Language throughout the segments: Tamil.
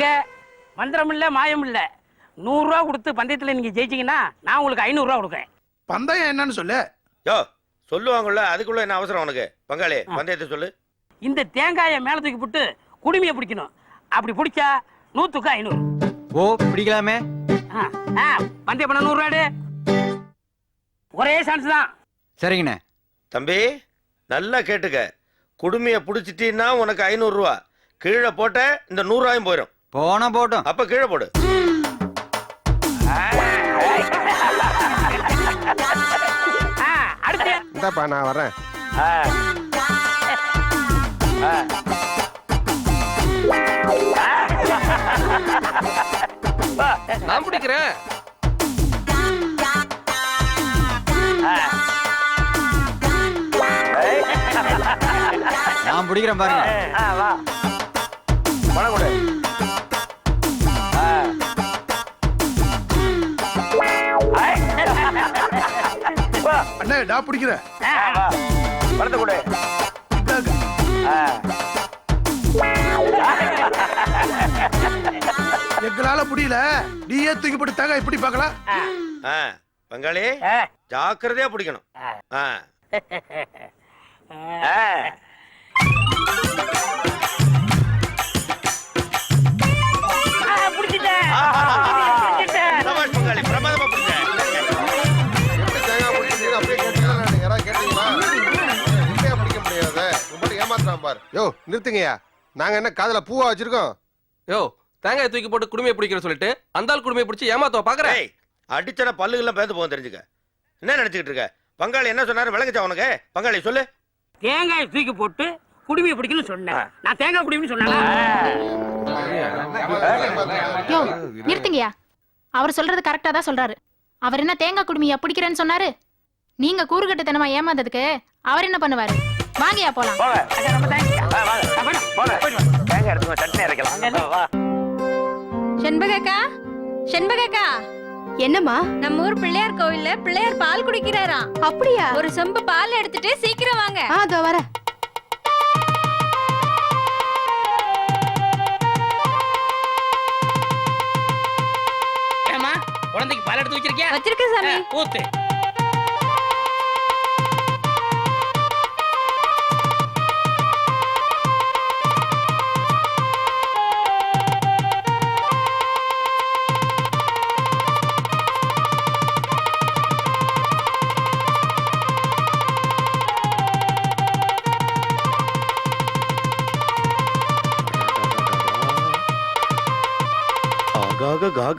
பாருங்க. மந்திரம் இல்ல மாயம் இல்ல நூறு ரூபா கொடுத்து பந்தயத்துல நீங்க ஜெயிச்சீங்கன்னா நான் உங்களுக்கு ஐநூறு ரூபா கொடுக்குறேன். பந்தயம் என்னன்னு சொல்லு. யோ சொல்லுவாங்கல்ல அதுக்குள்ள என்ன அவசரம் உனக்கு? பங்காளி பந்தயத்தை சொல்லு. இந்த தேங்காயை மேல தூக்கி போட்டு குடுமையை பிடிக்கணும். அப்படி பிடிச்சா நூத்துக்கு ஐநூறு. ஓ பிடிக்கலாமே. ஆ, ஆ, பந்தயம் பண்ண நூறு ரூபாடு ஒரே சான்ஸ் தான். சரிங்கண்ணே. தம்பி நல்லா கேட்டுக்க. குடுமையை பிடிச்சிட்டீன்னா உனக்கு ஐநூறுரூவா. கீழே போட்ட இந்த நூறுரூவாயும் போயிடும் போனா போட்டும் அப்ப கீழே போடு. ஆ, அடுத்து இந்தாப்பா நான் வரேன் நான் பிடிக்கிறேன். நான் பிடிக்கிறேன் பாருங்க. பணம் அண்ணே டா பிடிக்கிற? பணத்தை கொடு. எங்களால முடியல. நீயே தூக்கி போட்டு தாங்க இப்படி பார்க்கலாம். பங்காளி ஜாக்கிரதையா பிடிக்கணும். பிடிச்சிட்டேன். பார். யோ நிறுத்துங்கய்யா. நாங்க என்ன காதுல பூவா வச்சிருக்கோம்? யோ தேங்காய் தூக்கி போட்டு குடுமையை பிடிக்கிற சொல்லிட்டு அந்த ஆள் குடுமையை பிடிச்சி ஏமாத்தவ பாக்குறேன் ஏய் அடிச்சன பல்லுகள்லாம் பேந்து போகும் தெரிஞ்சுக்க. என்ன நினைச்சுக்கிட்டு இருக்க? பங்காளி என்ன சொன்னாரு? விளங்குச்சா உனக்கு? பங்காளி சொல்லு. தேங்காயை தூக்கி போட்டு குடுமையை பிடிக்கணும்னு சொன்னேன். நான் தேங்காய் குடுமைன்னு சொன்னேன்? யோ நிறுத்துங்கயா அவர் சொல்றது கரெக்டா தான் சொல்றாரு. அவர் என்ன தேங்காய் குடுமியா பிடிக்கிறேன்னு சொன்னாரு? நீங்க கூறுகட்டுத்தனமா ஏமாந்ததுக்கு அவர் என்ன பண்ணுவாரு? வாங்கயா போலாம். செண்பகக்கா செண்பகக்கா என்னம்மா? நம்ம ஊர் பிள்ளையார் கோவில்ல பிள்ளையார் பால் குடிக்கிறாராம் அப்படியா? ஒரு செம்பு பால் எடுத்துட்டு சீக்கிரம் வாங்க. அதோ வர. குழந்தைக்கு பால் எடுத்து வச்சிருக்கியா? வச்சிருக்க சாமி. ஊத்து.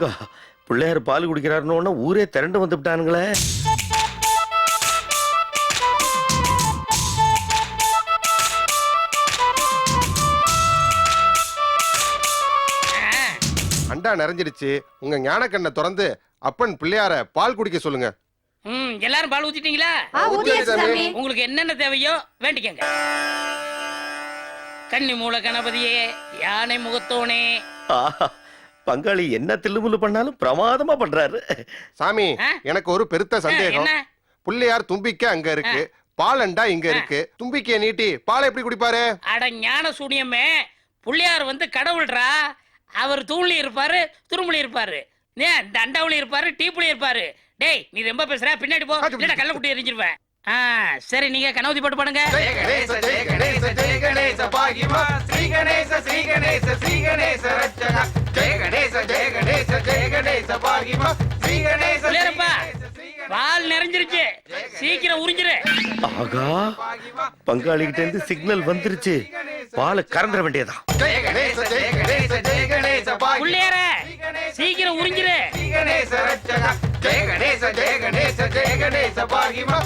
காகா பிள்ளையார் பால் குடிக்கிறாருன்னு ஊரே திரண்டு வந்து விட்டானுங்களே அண்டா நிறைஞ்சிடுச்சு. உங்க ஞானக்கண்ணை திறந்து அப்பன் பிள்ளையார பால் குடிக்க சொல்லுங்க. ம் எல்லாரும் பால் ஊத்திட்டீங்களா. உங்களுக்கு என்னென்ன தேவையோ வேண்டிக்கங்க. கன்னி மூல கணபதியே யானை முகத்தோனே. ஆஹா, பங்காளி என்ன தில்லுமுல்லு பண்ணாலும் பிரமாதமா பண்றாரு. சாமி? எனக்கு ஒரு பெருத்த சந்தேகம். என்ன? பிள்ளையார் தும்பிக்கை அங்க இருக்கு பால் அண்டா இங்க இருக்கு. தும்பிக்கைய நீட்டி பாலை எப்படி குடிப்பாரு? அட ஞான சூனியமே புள்ளியார் வந்து கடவுள்ரா. அவர் தூண்லி இருப்பாரு துருமுலி இருப்பாரு. ஏன் தண்டாவுலி இருப்பாரு டீப்புலி இருப்பாரு. டேய் நீ ரொம்ப பேசுற பின்னாடி போ. இல்லடா கள்ள குட்டி எரிஞ்சிருவேன். சரி நீங்க கனவுதி போட்டு பாடுங்க ஜெய கணேச ஜெய கணேச ஜெய கணேச பாகிமா ஸ்ரீ கணேச ஸ்ரீ கணேச ஸ்ரீ கணேச ரட்சகா ஜெய கணேச ஜெய கணேச ஜெய கணேச பாகிமா ஸ்ரீ கணேச பிள்ளையாரப்பா பால் நிறைஞ்சிருச்சு சீக்கிரம் உறிஞ்சிரு ஆகா பங்காளிகிட்ட இருந்து சிக்னல் வந்துருச்சு பாலை கறந்துட வேண்டியதான் ஜெய கணேச ஜெய கணேச ஜெய கணேச பாகிமா பிள்ளையார சீக்கிரம் உறிஞ்சிரு ஜெய கணேச ஜெய கணேச ஜெய கணேச ஜெய கணேச பாகிமா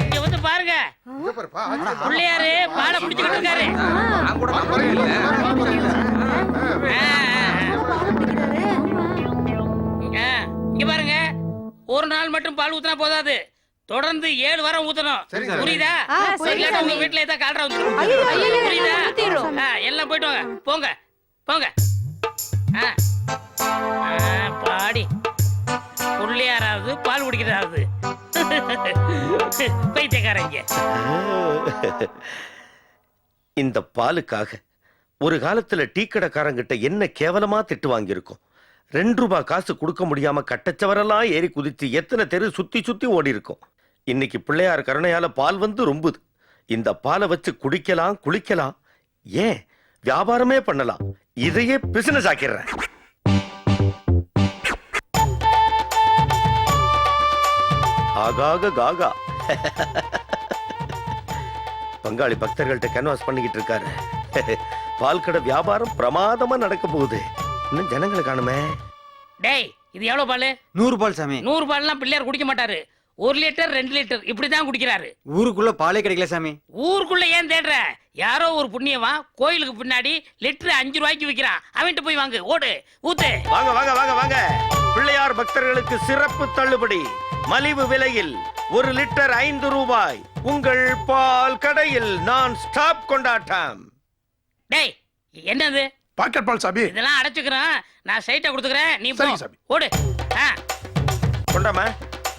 இங்க வந்து பாருங்க. பிள்ளையாரு பாலை பிடிச்சுக்கிட்டு இருக்காரு. நான் கூட நம்புறேன் இல்ல ஆ, ஆ, ஆ. இங்க பாருங்க. ஒரு நாள் மட்டும் பால் ஊத்துனா போதாது. தொடர்ந்து ஏழு வாரம் ஊத்தணும். புரியுதா? இல்லாட்டா உங்க. வீட்டுல ஏதாவது கால்ரா ஐயோ, ஐயோ, புரியுதா? எல்லாம் போயிட்டு வாங்க. போங்க. போங்க. ஆ. பாடி. புள்ளியாராவது பால் குடிக்கிறாவது? பைத்தியக்காரங்க. இந்த பாலுக்காக ஒரு காலத்துல டீ கடைக்காரங்கிட்ட என்ன கேவலமா திட்டு வாங்கியிருக்கோம்? ரெண்டு ரூபாய் காசு கொடுக்க முடியாம கட்டச்சவரெல்லாம் ஏறி குதிச்சு எத்தனை தெரு சுத்தி சுத்தி ஓடி இருக்கும் இன்னைக்கு பிள்ளையார் கருணையால பால் வந்து ரொம்புது. இந்த பாலை வச்சு குடிக்கலாம் குளிக்கலாம். ஏன்? வியாபாரமே பண்ணலாம். இதையே பிசினஸ் ஆக்கிடுறேன். ஆகாக காகா. பங்காளி பக்தர்கள்ட்ட கேன்வாஸ் பண்ணிக்கிட்டு இருக்காரு. பால் கடை வியாபாரம் பிரமாதமா நடக்க போகுது. இன்னும் ஜனங்களை காணுமே. டேய் இது எவ்வளவு பால்? நூறு பால் சாமி. நூறு பால்லாம் பிள்ளையார் குடிக்க மாட்டாரு. ஒரு லிட்டர் ரெண்டு லிட்டர் இப்படிதான் குடிக்கிறாரு. ஊருக்குள்ள பாலே கிடைக்கல சாமி. ஊருக்குள்ள ஏன் தேடுற? யாரோ ஒரு புண்ணியவன் கோயிலுக்கு பின்னாடி லிட்டர் அஞ்சு ரூபாய்க்கு விக்கிறான். அவன்கிட்ட போய் வாங்கு ஓடு ஊத்து. வாங்க வாங்க வாங்க வாங்க. பிள்ளையார் பக்தர்களுக்கு சிறப்பு தள்ளுபடி. மலிவு விலையில் ஒரு லிட்டர் ஐந்து ரூபாய் உங்கள் பால் கடையில் நான் ஸ்டாப் கொண்டாட்டம். டேய் என்னது? பாக்கெட் பால் சாமி. இதெல்லாம் அடைச்சுக்கிறேன் நான் சைட்டை கொடுத்துக்கிறேன். நீ போ. சாமி. ஓடு. ஆ. கொண்டாமா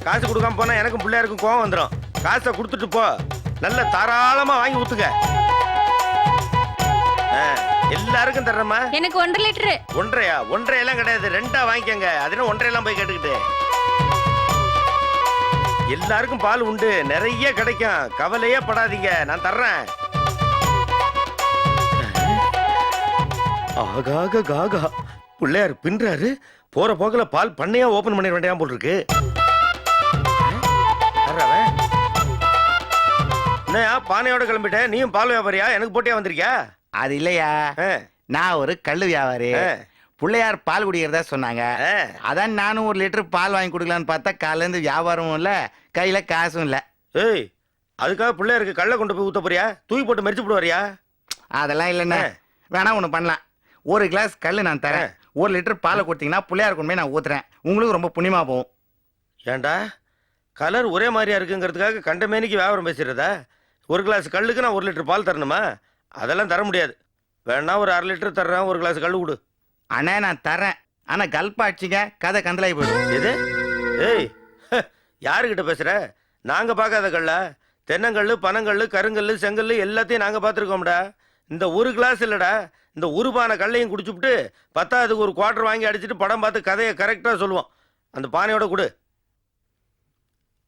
காசு கொடுக்காம போனா எனக்கும் பிள்ளையாருக்கும் கோவம் வந்துடும் காசை கொடுத்துட்டு போ. நல்ல தாராளமா வாங்கி ஊத்துங்க. ஆ, எல்லாருக்கும் தர்றேம்மா. எனக்கு ஒன்றரை லிட்டரு. ஒன்றையா? ஒன்றரை எல்லாம் கிடையாது. ரெண்டா வாங்கிக்கங்க. அதுனா ஒன்றரை எல்லாம் போய் கேட்டுக்கிட்டு? எல்லாருக்கும் பால் உண்டு. நிறைய கிடைக்கும். கவலையே படாதீங்க. நான் தர்றேன். ஆகாக காகா. பிள்ளையார் பின்றாரு. போற போக்குல பால் பண்ணையா ஓபன் பண்ணிட வேண்டியா போல் இருக்கு. என்னய்யா பானையோட கிளம்பிட்டேன் நீயும் பால் வியாபாரியா? எனக்கு போட்டியா வந்திருக்கியா? அது இல்லையா? நான் ஒரு கள்ளு வியாபாரி. பிள்ளையார் பால் குடிக்கிறதா சொன்னாங்க. அதான் நானும் ஒரு லிட்டர் பால் வாங்கி கொடுக்கலான்னு பார்த்தா காலையில இருந்து வியாபாரமும் இல்ல கையில காசும் இல்ல. ஏய் அதுக்காக பிள்ளையாருக்கு கல்ல கொண்டு போய் ஊத்த போறியா? தூக்கி போட்டு மறிச்சு போடுவாரியா? அதெல்லாம் இல்லைண்ணே. வேணா ஒண்ணு பண்ணலாம். ஒரு கிளாஸ் கல்லு நான் தரேன். ஒரு லிட்டர் பாலை கொடுத்தீங்கன்னா பிள்ளையார் கொண்டு போய் நான் ஊத்துறேன். உங்களுக்கு ரொம்ப புண்ணியமா போகும். ஏன்டா கலர் ஒரே மாதிரியா இருக்குங்கிறதுக்காக கண்ட மேனிக்கு வியாபாரம் பேசுறதா ஒரு கிளாஸ் கல்லுக்கு நான் ஒரு லிட்டர் பால் தரணுமா? அதெல்லாம் தர முடியாது. வேணா ஒரு அரை லிட்டர் தர்றேன் ஒரு கிளாஸ் கல்லு கொடு. அண்ணே நான் தரேன் ஆனா கல்பாட்சிங்க கதை கந்தலாகி போயிடும். எது? ஏய் ஹ, யாருக்கிட்ட பேசுற? நாங்க பார்க்காத கல்ல. தென்னங்கல்லு பனங்கல்லு கருங்கல்லு செங்கல்லு எல்லாத்தையும் நாங்க பார்த்துருக்கோம்டா. இந்த ஒரு கிளாஸ் இல்லடா. இந்த ஒரு பானை கல்லையும் குடிச்சுப்புட்டு பத்தாவதுக்கு ஒரு குவார்டர் வாங்கி அடிச்சிட்டு படம் பார்த்து கதையை கரெக்டாக சொல்லுவோம். அந்த பானையோட கொடு.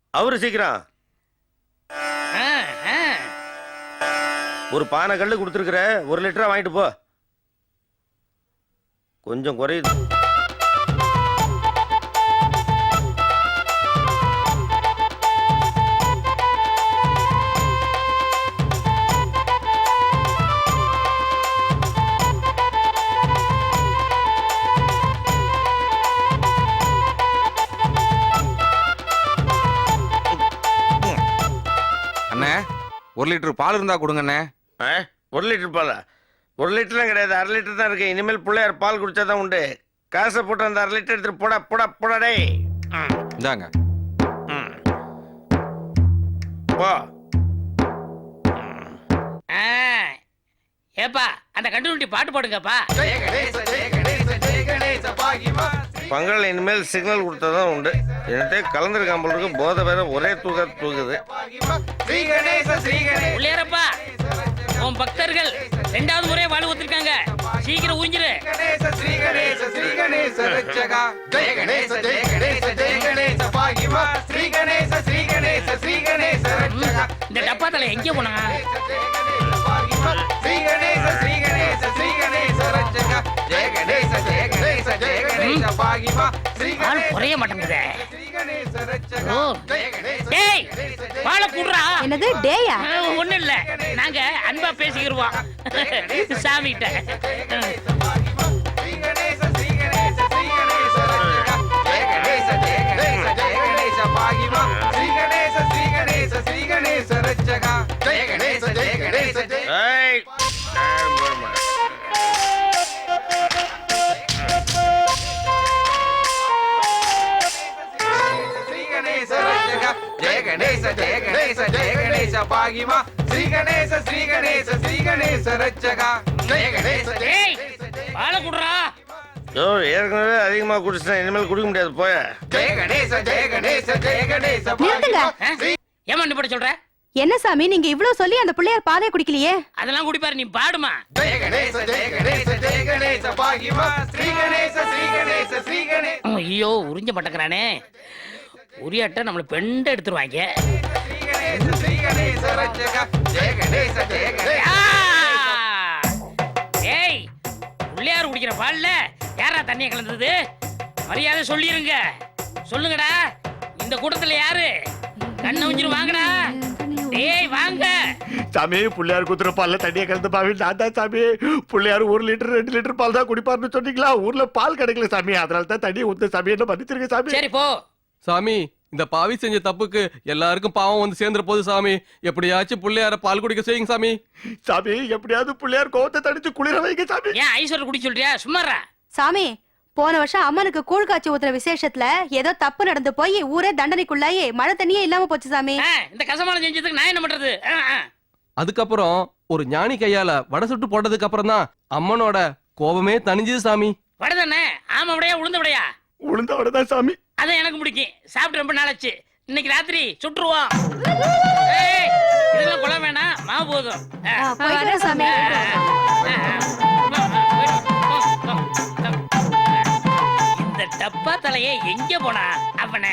அவரு சீக்கிரம். ஒரு பானை கல்லு கொடுத்துருக்குற ஒரு லிட்டரா வாங்கிட்டு போ. கொஞ்சம் குறையுது அண்ணே ஒரு லிட்டர் பால் இருந்தா கொடுங்க அண்ணே ஆ? ஒரு லிட்டர் பாலா ஒரு லிட்டர்லாம் கிடையாது. அரை லிட்டர் தான் இருக்கு. இனிமேல் பிள்ளையார் பால் குடிச்சா தான் உண்டு. காசை போட்டு அந்த அரை லிட்டர் எடுத்துட்டு போடா போடா போடா டேய். ம், இந்தாங்க. போ. ஆ. ஏப்பா அந்த கண்டுபிடி பாட்டு போடுங்கப்பா. பங்காளி இனிமேல் சிக்னல் கொடுத்தா தான் உண்டு. என்னட்டே கலந்துருக்கான் போல இருக்கு. போதை வேற ஒரே தூக்க தூக்குது. உன் பக்தர்கள் ரெண்டாவது முறையா வாழ் ஒத்துருக்காங்க. சீக்கிரம் ஊஞ்சிரு. ஜெய கணேச ஜெய கணேச ஜெய கணேச பாகிமா. ஸ்ரீ கணேச ஸ்ரீ கணேச ஸ்ரீ கணேச ரட்சகா இந்த டப்பா தலை எங்கே போனா? ஸ்ரீ கணேச ஸ்ரீ கணேச ஸ்ரீ கணேச ரட்சகா. ஜெய கணேச ஜெய கணேச ஜெய கணேச பாகிமா. ஸ்ரீ ஆள் குறைய மாட்டேங்குதே. டேய் வாழை கூடுறா என்னது டேயா ஒண்ணு இல்ல நாங்க அன்பா பேசிக்கிருவோம் சாமி ஸ்ரீ ஜெய கணேச ஜெய கணேச ஜெய கணேச பாகிமா. ஸ்ரீ கணேச ஸ்ரீ கணேச ஸ்ரீ கணேச ரட்சகா. ஜெய கணேச வாழை குடுறா. யோ ஏற்கனவே அதிகமா குடிச்சா இனிமேல் குடிக்க முடியாது போய. ஜெய கணேச ஜெய கணேச ஜெய கணேச நிறுத்துங்க. ஏமா இப்படி சொல்ற? என்ன சாமி நீங்க இவ்ளோ சொல்லி அந்த பிள்ளையார் பாலே குடிக்கலையே? அதெல்லாம் குடிப்பாரு நீ பாடுமா. ஜெய கணேச ஜெய கணேச ஜெய கணேச பாகிமா. ஸ்ரீ கணேச ஸ்ரீ கணேச ஸ்ரீ கணேச ஐயோ உறிஞ்ச மாட்டேங்கிறானே உரியாட்ட நம்மள பெண்ட எடுத்துருவாங்க. ஏய் உள்ளியார் குடிக்கிற பால்ல யாரா தண்ணியை கலந்தது? மரியாதை சொல்லிருங்க. சொல்லுங்கடா இந்த கூட்டத்துல யாரு? கண்ணை உஞ்சிரு வாங்கடா. ஏய் வாங்க. சாமி பிள்ளையார் குத்துற பால்ல தண்ணியை கலந்து பாவி தாத்தா சாமி. பிள்ளையார் ஒரு லிட்டர் ரெண்டு லிட்டர் பால் தான் குடிப்பாருன்னு சொன்னீங்களா? ஊர்ல பால் கிடைக்கல சாமி. அதனால தான் தண்ணி ஊத்து சாமி. என்ன மன்னிச்சிருக்க சாமி. சரி போ. சாமி இந்த பாவி செஞ்ச தப்புக்கு எல்லாருக்கும் பாவம் வந்து சேர்ந்துற போது சாமி எப்படியாச்சும் பிள்ளையார பால் குடிக்க செய்யுங்க சாமி. சாமி எப்படியாவது பிள்ளையார் கோவத்தை தடிச்சு குளிர வைங்க சாமி. ஏன் ஐஸ்வர்ய குடி சொல்றியா? சும்மாறா. சாமி போன வருஷம் அம்மனுக்கு கூழ் காய்ச்சி ஊத்துற விசேஷத்துல ஏதோ தப்பு நடந்து போய் ஊரே தண்டனைக்குள்ளாயி மழை தண்ணியே இல்லாம போச்சு சாமி. இந்த கசமான செஞ்சதுக்கு நான் என்ன பண்றது. அதுக்கப்புறம் ஒரு ஞானி கையால வடை சுட்டு போட்டதுக்கு அப்புறம் தான் அம்மனோட கோபமே தணிஞ்சது சாமி. வடை தானே? ஆமா விடையா உளுந்த விடையா? உளுந்தோட தான் சாமி அதான் எனக்கு பிடிக்கும் சாப்பிட்டு ரொம்ப நாளாச்சு இன்னைக்கு ராத்திரி சுட்டுருவோம் ஏய், இதெல்லாம் கொலை வேணாம் மாவு போதும் ஆ. வர்றேன் சாமி இந்த டப்பா தலைய எங்க போனா அவன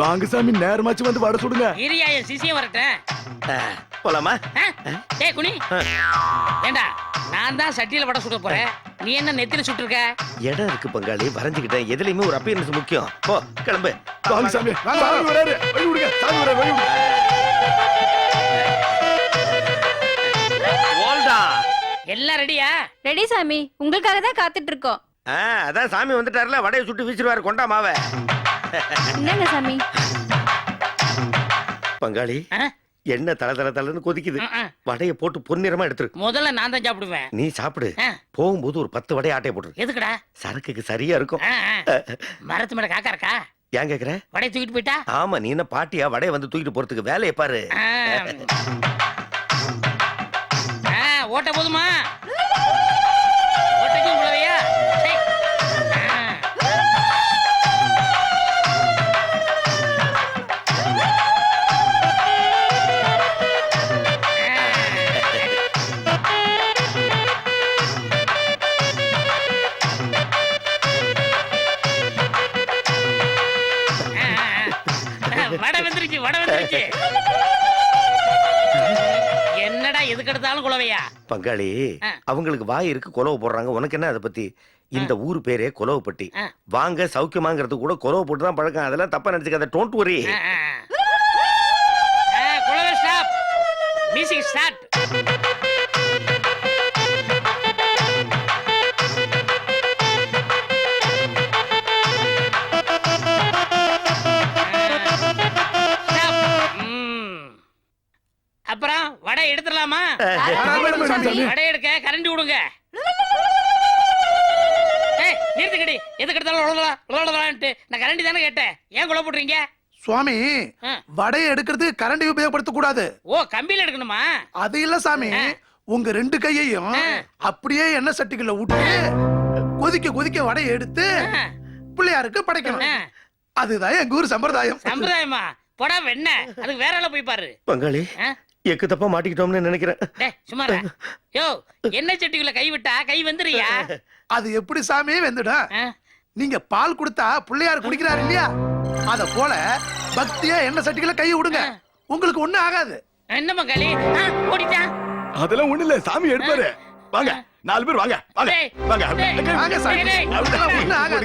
வாங்க சாமி நேரமாச்சு வந்து வடை சுடுங்க. இரியா என் சிசியம் வரட்டேன் போலாமா? டேய் குனி. ஏண்டா நான் தான் சட்டியில வடை சுட போறேன். நீ என்ன நெத்தில சுட்டிருக்க? இடம் இருக்கு பங்காளி. வரைஞ்சுக்கிட்டேன். எதுலயுமே ஒரு அப்பியரன்ஸ் முக்கியம். போ கிளம்பு. வாங்க சாமி. சாமி வராரு. வழி விடுங்க. சாமி வராரு வழி விடுங்க. ஓல்டா. எல்லாம் ரெடியா? ரெடி சாமி. உங்களுக்காக தான் காத்துட்டு இருக்கோம். ஆ, அதான் சாமி வந்துட்டாருல. வடையை சுட்டு வீசிடுவாரு கொண்டா மாவ. என்னங்க சாமி? பங்காளி? என்ன தல தல தலன்னு கொதிக்குது. வடையை போட்டு பொன்னிறமா எடுத்துரு. முதல்ல நான் தான் சாப்பிடுவேன். நீ சாப்பிடு. போகும்போது ஒரு பத்து வடையை ஆட்டைய போட்டுரு. எதுக்குடா? சரக்குக்கு சரியா இருக்கும். மரத்து மேல காக்கா இருக்கா? ஏன் கேக்குற? வடையை தூக்கிட்டு போயிட்டா? ஆமா நீ என்ன பாட்டியா? வடையை வந்து தூக்கிட்டு போறதுக்கு வேலையை பாரு. ஓட்ட போதுமா? வடை வந்துருச்சு வடை வந்துருச்சு. என்னடா எதுக்கு எடுத்தாலும் குழவையா? பங்காளி. அவங்களுக்கு வாய் இருக்கு குலவு போடுறாங்க. உனக்கு என்ன அதை பத்தி? இந்த ஊர் பேரே குலவுப்பட்டி. வாங்க சௌக்கியமாங்கிறது கூட குலவு போட்டு தான் பழக்கம். அதெல்லாம் தப்பா நினைச்சுக்காத டோன்ட் வரி மியூசிக் ஸ்டார்ட் அப்புறம் வடை எடுத்துடலாமா? வடை எடுக்க கரண்டி விடுங்க. ஏய் நிறுத்துக்கடி எதுக்கு எடுத்தாலும் உழவலாம் உழவலான்ட்டு நான் கரண்டி தானே கேட்டேன். ஏன் குழப்ப போடுறீங்க? சுவாமி. வடையை எடுக்கிறதுக்கு கரண்டி உபயோகப்படுத்த கூடாது ஓ கம்பியில எடுக்கணுமா? அது இல்ல சாமி. உங்க ரெண்டு கையையும். அப்படியே எண்ணெய் சட்டிக்குள்ள விட்டு கொதிக்க கொதிக்க வடையை எடுத்து பிள்ளையாருக்கு படைக்கணும். அதுதான் எங்க ஊர் சம்பிரதாயம். சம்பிரதாயமா? போடா வெண்ண அதுக்கு வேற ஆள போய் பாரு. பங்காளி? எக்கு தப்பா மாட்டிக்கிட்டோம்னு நினைக்கிறேன் டேய் சும்மாரா யோ எண்ணெய் சட்டிக்குள்ள கை விட்டா கை வந்துறியா அது எப்படி சாமி வெந்துடும்? நீங்க பால் கொடுத்தா பிள்ளையார் குடிக்கிறாரு இல்லையா அத போல பக்தியா எண்ணெய் சட்டிக்குள்ள கை விடுங்க உங்களுக்கு ஒண்ணும் ஆகாது என்ன மங்காளி ஆ, ஓடிட்டான் அதெல்லாம் ஒண்ணு இல்ல சாமி எடுப்பாரு வாங்க நாலு பேர் வாங்க வாங்க வாங்க வாங்க சாமி ஒண்ணும் ஆகாது